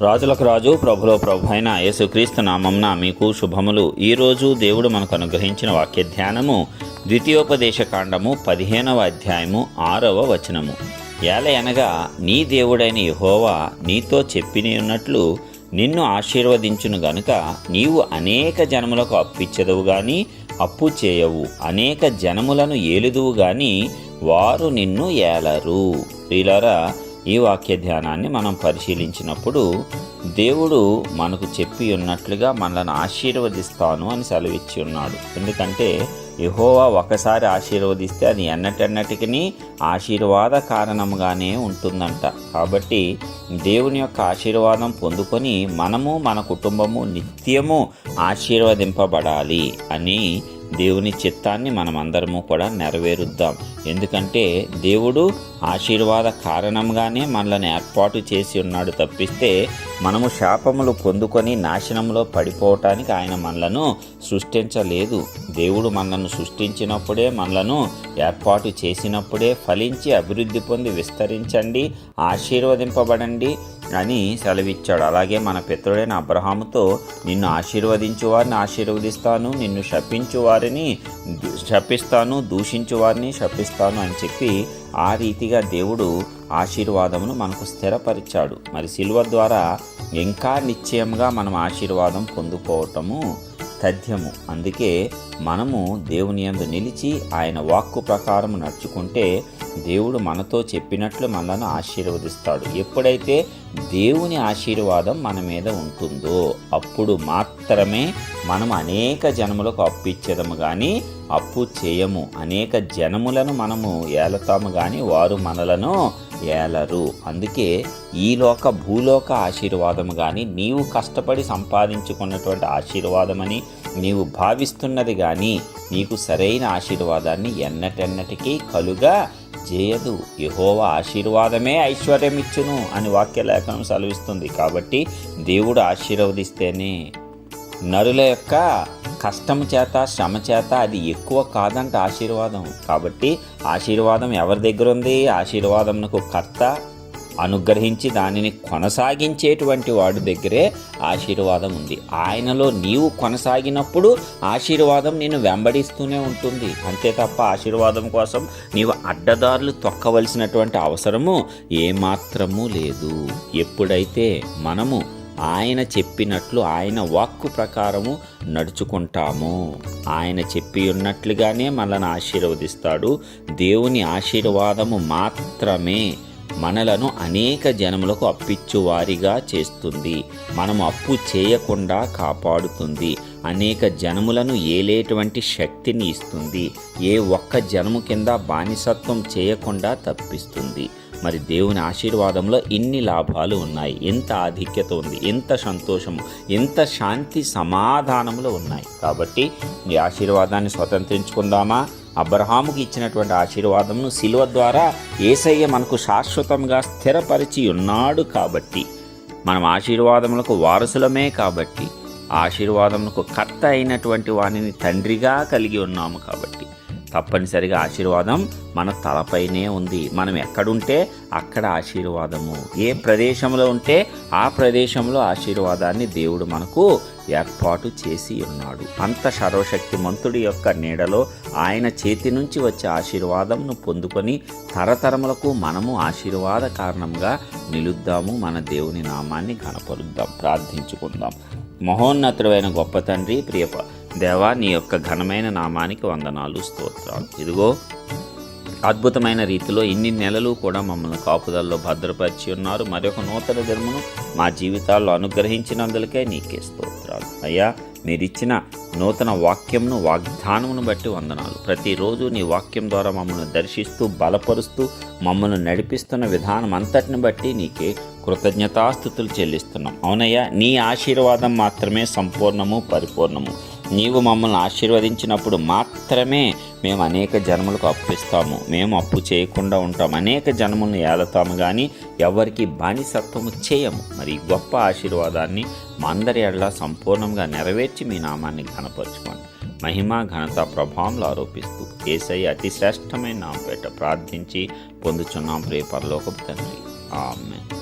రాజులకు రాజు ప్రభులో ప్రభు అయిన యేసుక్రీస్తు నామంన మీకు శుభములు. ఈరోజు దేవుడు మనకు అనుగ్రహించిన వాక్య ధ్యానము ద్వితీయోపదేశ కాండము పదిహేనవ అధ్యాయము ఆరవ వచనము. ఏలయనగా నీ దేవుడైన యెహోవా నీతో చెప్పినేన్నట్లు నిన్ను ఆశీర్వదించును గనుక నీవు అనేక జనములకు అప్పిచ్చదవు గాని అప్పు చేయవు. అనేక జనములను ఏలుదువు గాని వారు నిన్ను ఏలరు. ప్రియులారా ఈ వాక్య ధ్యానాన్ని మనం పరిశీలించినప్పుడు దేవుడు మనకు చెప్పి ఉన్నట్లుగా మనల్ని ఆశీర్వదిస్తాను అని సెలవిచ్చి ఉన్నాడు. ఎందుకంటే యహోవా ఒకసారి ఆశీర్వదిస్తే అది ఎన్నటెన్నటికి ఆశీర్వాద కారణంగానే ఉంటుందంట. కాబట్టి దేవుని యొక్క ఆశీర్వాదం పొందుకొని మనము మన కుటుంబము నిత్యము ఆశీర్వదింపబడాలి అని దేవుని చిత్తాన్ని మనమందరము కూడా నెరవేరుద్దాం. ఎందుకంటే దేవుడు ఆశీర్వాద కారణంగానే మనల్ని ఏర్పాటు చేసి ఉన్నాడు తప్పిస్తే మనము శాపములు పొందుకొని నాశనంలో పడిపోవటానికి ఆయన మనలను సృష్టించలేదు. దేవుడు మనలను సృష్టించినప్పుడే మనలను ఏర్పాటు చేసినప్పుడే ఫలించి అభివృద్ధి పొంది విస్తరించండి ఆశీర్వదింపబడండి అని సెలవిచ్చాడు. అలాగే మన పిత్రుడైన అబ్రహాముతో నిన్ను ఆశీర్వదించు వారిని ఆశీర్వదిస్తాను నిన్ను శపించు వారిని శపిస్తాను దూషించు వారిని శపిస్తాను అని చెప్పి ఆ రీతిగా దేవుడు ఆశీర్వాదమును మనకు స్థిరపరిచాడు. మరి శిల్వ ద్వారా ఇంకా నిశ్చయంగా మనం ఆశీర్వాదం పొందుకోవటము తథ్యము. అందుకే మనము దేవుని యందు నిలిచి ఆయన వాక్కు ప్రకారం నడుచుకుంటే దేవుడు మనతో చెప్పినట్లు మనలను ఆశీర్వదిస్తాడు. ఎప్పుడైతే దేవుని ఆశీర్వాదం మన మీద ఉంటుందో అప్పుడు మాత్రమే మనం అనేక జనములకు అప్పు ఇచ్చేదము కానీ అప్పు చేయము. అనేక జనములను మనము ఏలతాము కానీ వారు మనలను ఏలరు. అందుకే ఈ లోక భూలోక ఆశీర్వాదము కానీ నీవు కష్టపడి సంపాదించుకున్నటువంటి ఆశీర్వాదమని నీవు భావిస్తున్నది కానీ నీకు సరైన ఆశీర్వాదాన్ని ఎన్నటెన్నటికీ కలుగా చేయదు యహోవ ఆశీర్వాదమే ఐశ్వర్యమిచ్చును అని వాక్యలేఖనం సెలవిస్తుంది. కాబట్టి దేవుడు ఆశీర్వదిస్తేనే నరుల యొక్క కష్టం చేత శ్రమ చేత అది ఎక్కువ కాదంట ఆశీర్వాదం. కాబట్టి ఆశీర్వాదం ఎవరి దగ్గర ఉంది? ఆశీర్వాదంకు కర్త అనుగ్రహించి దానిని కొనసాగించేటువంటి వాడి దగ్గరే ఆశీర్వాదం ఉంది. ఆయనలో నీవు కొనసాగినప్పుడు ఆశీర్వాదం నేను వెంబడిస్తూనే ఉంటుంది. అంతే తప్ప ఆశీర్వాదం కోసం నీవు అడ్డదారులు తొక్కవలసినటువంటి అవసరము ఏమాత్రము లేదు. ఎప్పుడైతే మనము ఆయన చెప్పినట్లు ఆయన వాక్కు ప్రకారము నడుచుకుంటాము. ఆయన చెప్పి ఉన్నట్లుగానే మనల్ని ఆశీర్వదిస్తాడు. దేవుని ఆశీర్వాదము మాత్రమే మనలను అనేక జనములకు అప్పిచ్చువారిగా చేస్తుంది. మనము అప్పు చేయకుండా కాపాడుతుంది. అనేక జనములను ఏలేటువంటి శక్తిని ఇస్తుంది. ఏ ఒక్క జనము కింద బానిసత్వం చేయకుండా తప్పిస్తుంది. మరి దేవుని ఆశీర్వాదంలో ఇన్ని లాభాలు ఉన్నాయి. ఎంత ఆధిక్యత ఉంది ఎంత సంతోషము ఎంత శాంతి సమాధానములు ఉన్నాయి. కాబట్టి ఈ ఆశీర్వాదాన్ని స్వతంత్రించుకుందామా? అబ్రహాముకి ఇచ్చినటువంటి ఆశీర్వాదమును శిలువ ద్వారా ఏసయ్య మనకు శాశ్వతంగా స్థిరపరిచి ఉన్నాడు కాబట్టి మనం ఆశీర్వాదములకు వారసులమే కాబట్టి ఆశీర్వాదములకు కర్త అయినటువంటి వానిని తండ్రిగా కలిగి ఉన్నాము కాబట్టి తప్పనిసరిగా ఆశీర్వాదం మన తలపైనే ఉంది. మనం ఎక్కడుంటే అక్కడ ఆశీర్వాదము. ఏ ప్రదేశంలో ఉంటే ఆ ప్రదేశంలో ఆశీర్వాదాన్ని దేవుడు మనకు ఏర్పాటు చేసి ఉన్నాడు. అంత సర్వశక్తి మంతుడి యొక్క నీడలో ఆయన చేతి నుంచి వచ్చే ఆశీర్వాదంను పొందుకొని తరతరములకు మనము ఆశీర్వాద కారణంగా నిలుద్దాము. మన దేవుని నామాన్ని కనపరుద్దాం ప్రార్థించుకుందాం. మహోన్నతుడైన గొప్ప తండ్రి ప్రియ దేవా నీ యొక్క ఘనమైన నామానికి వందనాలు స్తోత్రాలు. ఇదిగో అద్భుతమైన రీతిలో ఇన్ని నెలలు కూడా మమ్మల్ని కాపుదల్లో భద్రపరిచి ఉన్నారు. మరొక నూతన ధర్మను మా జీవితాల్లో అనుగ్రహించినందులకే నీకే స్తోత్రాలు. అయ్యా మీరిచ్చిన నూతన వాక్యంను వాగ్దానమును బట్టి వందనాలు. ప్రతిరోజు నీ వాక్యం ద్వారా మమ్మల్ని దర్శిస్తూ బలపరుస్తూ మమ్మల్ని నడిపిస్తున్న విధానం అంతటిని బట్టి నీకే కృతజ్ఞతాస్థుతులు చెల్లిస్తున్నాం. అవునయ్యా నీ ఆశీర్వాదం మాత్రమే సంపూర్ణము పరిపూర్ణము. నీవు మమ్మల్ని ఆశీర్వదించినప్పుడు మాత్రమే మేము అనేక జన్మలకు అప్పిస్తాము మేము అప్పు చేయకుండా ఉంటాం. అనేక జన్మలను ఏలతాము కానీ ఎవరికి బానిసత్వము చేయము. మరి గొప్ప ఆశీర్వాదాన్ని మా అందరి ఎడల సంపూర్ణంగా నెరవేర్చి మీ నామాన్ని ఘనపరచుకోండి. మహిమ ఘనత ప్రభావంలో ఆరోపిస్తూ ఏసై అతి శ్రేష్టమైన నామపేట ప్రార్థించి పొందుచున్నాం. ప్రియ పరలోకపు తండ్రి. ఆమె